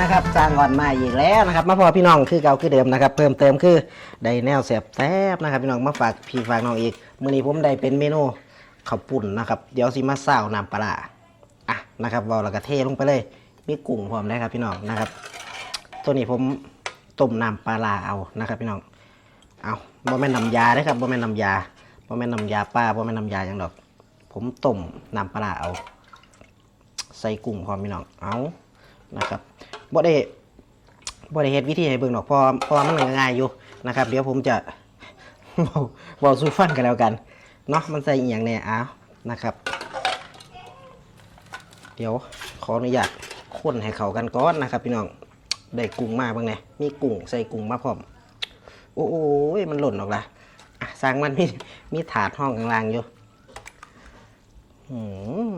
นะครับจางก่อนมาอีกแล้วนะครับมาพอพี่น้องคือเก่าคือเดิมนะครับ เพิ่มเติมคือได้แนวแสบแซบนะครับ พี่น้องมาฝากพี่ฝากน้องอีกมื้อนี้ผมได้เป็นเมนูข้าวปุ่นนะครับ เดี๋ยวสิมาซาวน้ำปลาอะนะครับเวอลแล้วก็เทลงไปเลย มีกุ้งพร้อมนะครับพี่น้องนะครับ ตัวนี้ผมต้มน้ำปลาเอานะครับ พี่น้องเอาบ่แม่นน้ำยานะครับบ่แม่นน้ำยาบ่แม่นน้ำยาป้าบ่แม่นน้ำยาอย่างดอก ผมต้มน้ำปลาเอา ใส่กุ้งพร้อมพี่น้องเอานะครับ บ่ได้บ่ได้เฮ็ดวิธีให้เบิ่งดอกเพอพอมันง่ายๆอยู่นะครับ เดี๋ยวผมจะบอกบอกสู้ฟันกันแล้วกันเนาะมันใส่อีหยังแน่อ้าวนะครับ เดี๋ยวขออนุญาตคนให้เขากันก่อนนะครับ พี่น้องได้กุ้งมาบ้างไงมีกุ้งใส่กุ้งมาพร้อมโอ้โหมันหล่นออกละอะสร้างมันมีมีถาดห้องกลางๆอยู่อืม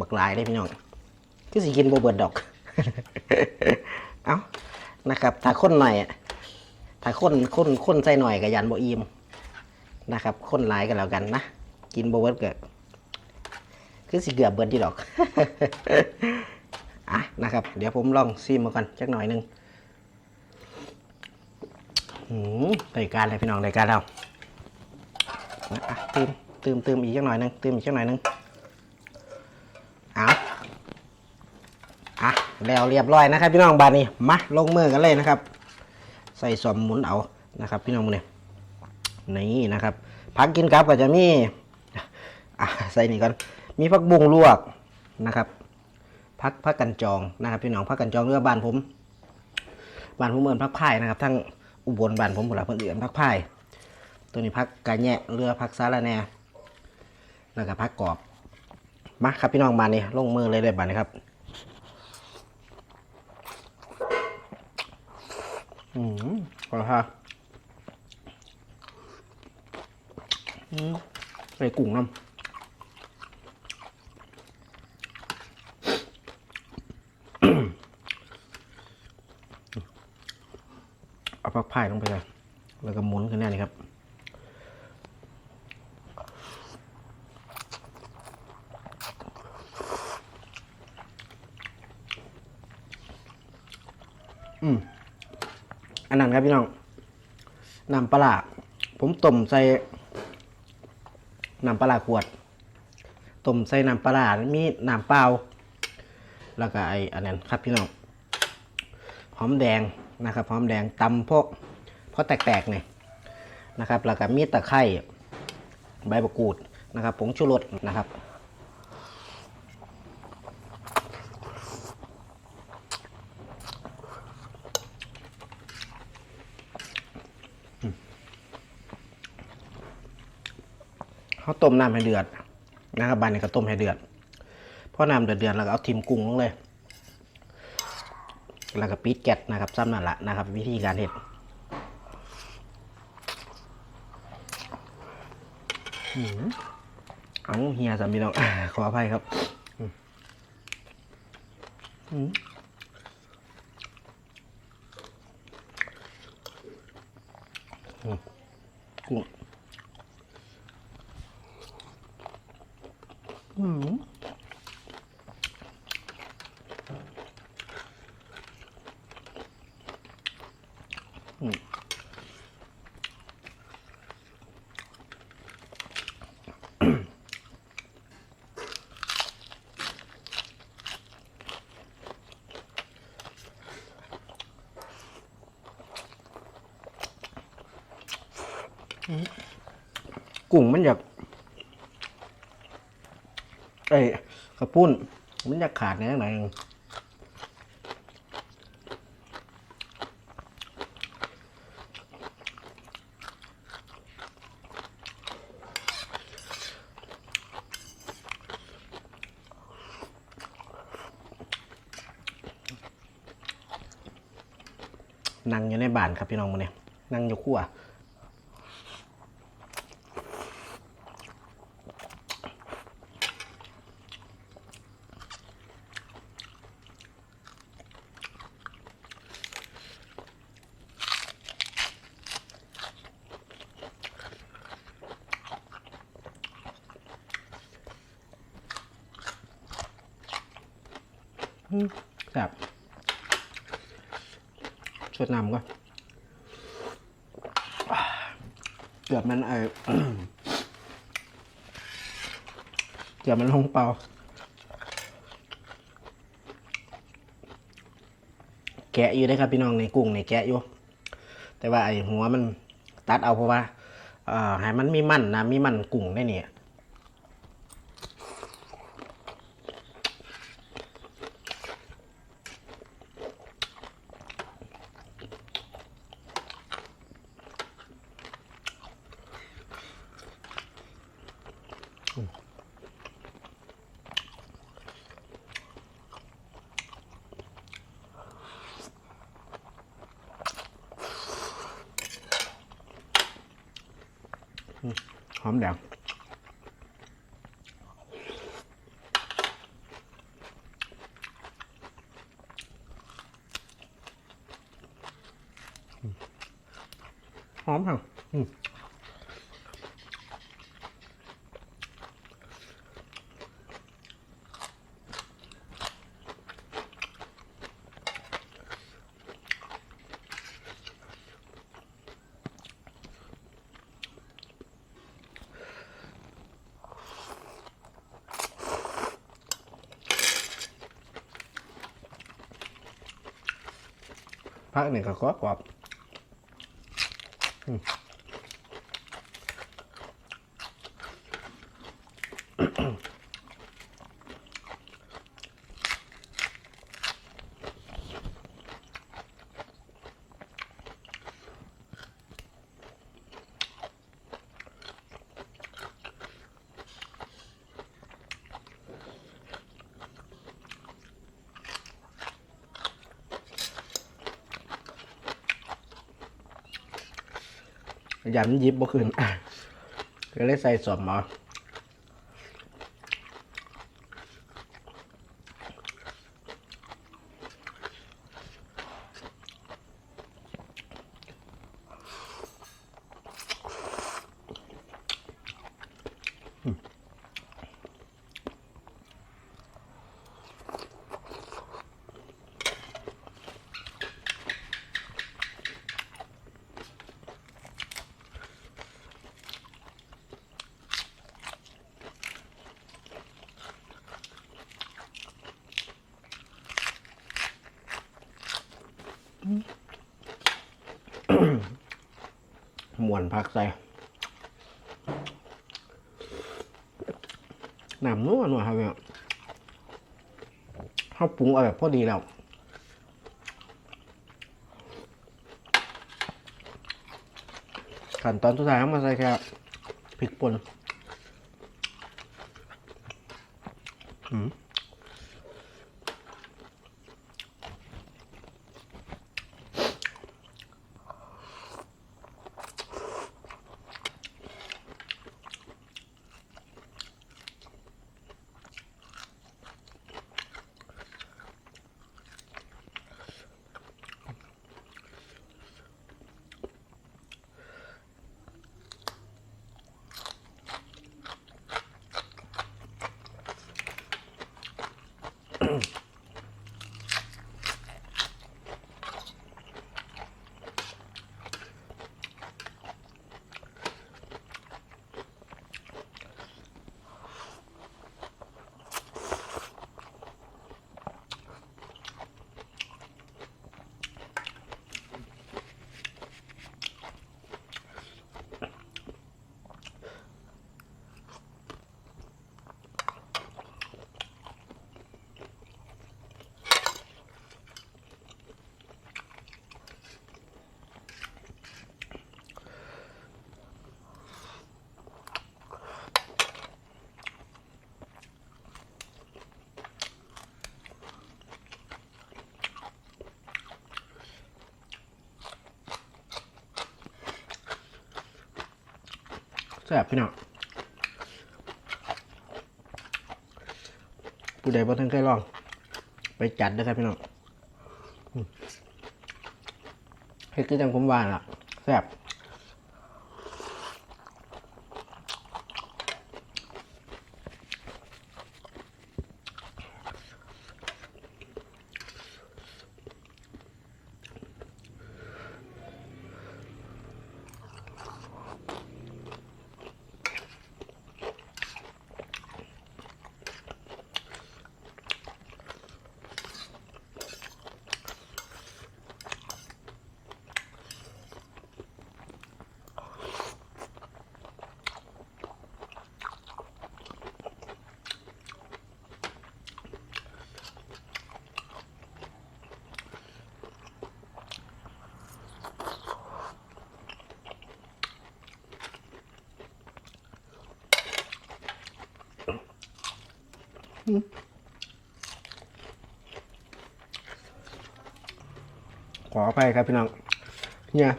บักลายเลยพี่น้อง คือสิกินโบเบิดดอก เอานะครับถ้าคนหน่อยถ้าคนคนคนใส่หน่อยกับยันโบอีมนะครับคนหลายกันแล้วกันนะกินโบเบิดเกิดคือสิเกือบเบิดที่ดอกอะนะครับ เดี๋ยวผมลองซีมมาก่อนจักหน่อยหนึงหืมรายการเลยพี่น้องรายการเราตืมตืมตืมอีกจักหน่อยหนึงตืมอีกจักหน่อยหนึง เอาอะ แล้วเรียบร้อยนะครับพี่น้องบานนี้มาลงมือกันเลยนะครับ ใส่สอมหมุนเอานะครับ พี่น้องเนี่ยนี่นะครับพักกินกับก็จะมีะใส่นี่ก่อนมีพักบุ้งลวกนะครับพักพักกันจองนะครับพี่น้องพักกันจองเรือบ้านผมบ้านผมเมือนพักพายนะครับทั้งอุบลบ้านผมผลเพื่อนเอื่นพักพายตัวนี้พักกระแยะเรือพักซาลาแน่แล้วก็พักกรอบมาครับพี่น้องมานี่ลงมือเลยเลยบัดนี้ครับ อืมขอฮะอืมใส่กุ้งน้ำเอาผักพายลงไปเลยแล้วก็หมุนขึ้นแน่นี่ครับ อืม อันนั้นครับพี่น้องน้ำปลาร้าผมต้มใส่น้ำปลาร้าขวดต้มใส่น้ำปลาร้ามีน้ำเปล่าแล้วก็ไออันนั้นครับพี่น้องหอมแดงนะครับหอมแดงตำพวกพอแตกๆเนี่ยนะครับ แล้วก็มีตะไคร้ใบมะกรูดนะครับผงชูรสนะครับ เขาต้มน้ำให้เดือดนะครับบานนี้ก็ต้มให้เดือดพอน้ำเดือดเดือดแล้วก็เอาทิมกุ้งลงเลย แล้วก็ปิดแก๊สนะครับซ้ำนั่นแหละนะครับ วิธีการเห็ดอืมเอาเฮียสามีน้องขออภัยครับกุ้ง อืมกุ้งมันอยาก อ้กระปุ้น มันจะขาดในไหนนั่งอยู่ในบ้านครับพี่น้องมาเนี่ยนั่งอยู่ขั้ว แบบชดน้ำก็เกือบมันไอเกือบมันลงเปล่าแกะอยู่ได้ครับพี่น้องในกุ้งในแกะอยู่ แต่ว่าไอหัวมันตัดเอาเพราะว่าอ่อให้มันมีมันนะมีมันกุ้งได้เนี่ย ห อมแดงหอมค่ะ พักหนึ่งก็กรอบกรอบ ยันยิบบ่ขึ้นก็เลยใส่สวมมา มวนผักใส่น้ำนัวนัวครับเนี่ยข้าวปรุงเอาแบบพอดีแล้วขั้นตอนสุดท้ายเอามาใส่แค่พริกป่นอืม แซ่บพี่น้องผู้ใดบ่ทันเคยลอง ไปจัดนะครับพี่น้องอืมเฮ็ดคือจังผมว่าล่ะแซ่บ ขอไปครับพี่น้อง เนี่ย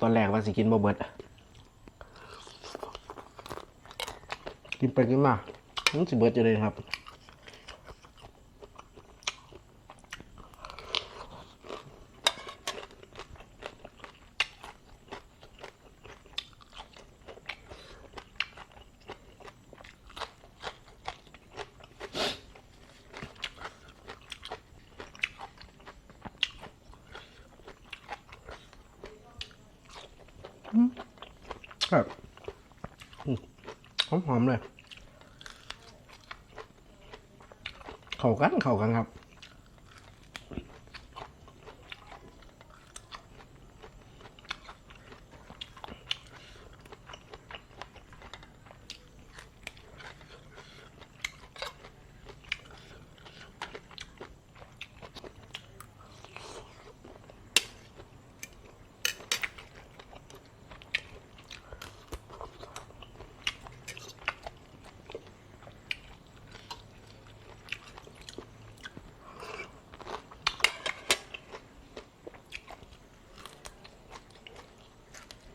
ตอนแรกว่าสิกินบ่เบิดกินไปกินมามันสิเบิดจะเลยครับ ครับหอมหอมๆเลย เข้ากันเข้ากันครับ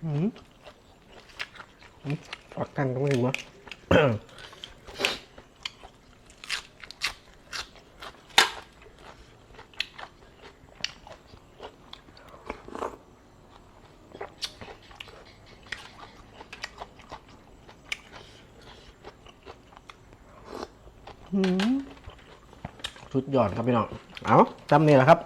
ปักกันตรงนี้มั้ชุดหย่อดครับพี่น้อง เอาจำนี่แหละครับ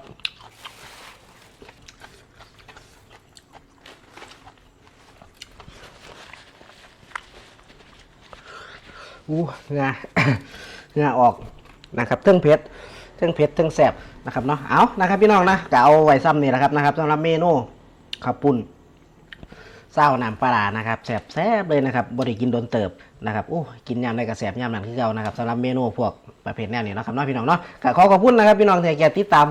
อู้งาเงาออกนะครับเทิงเพชรเทิงเพชรเทิงแสบนะครับเนาะเอานะครับพี่น้องนะก็เอาไว้ซ้ำนี่แหละครับนะครับสำหรับเมนูข้าปุ้นเศร้าน้ำปลาร้านะครับแสบแซบเลยนะครับบริกินโดนเติบนะครับโอ้กินยำได้กระแสบยำนั้นคือเก่านะครับสำหรับเมนูพวกประเภทแนวนี้นะครับเนาะพี่น้องเนาะก็ขอขอบคุณนะครับพี่น้องที่เกียรติติดตาม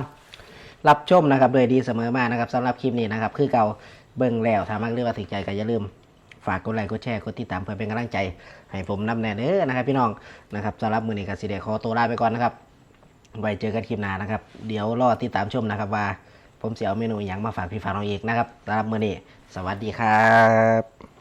รับชมนะครับโดยดีเสมอมานะครับสำหรับคลิปนี้นะครับคือเก่าเบิ่งแล้วถ้ามักเรื่องว่าถึงใจก็อย่าลืม ฝากกดไลค์กดแชร์กดติดตามเพื่อเป็นกำลังใจ ให้ผมนำแน่เด้อนะครับพี่น้องนะครับสำหรับมือนี้กสิเดขอตัวลาไปก่อนนะครับไว้เจอกันคลิปหน้านะครับ เดี๋ยวรอติดตามชมนะครับว่าผมเสียเอาเมนูอย่างมาฝากพี่ฝากน้องอีกนะครับสำหรับมือนี้สวัสดีครับ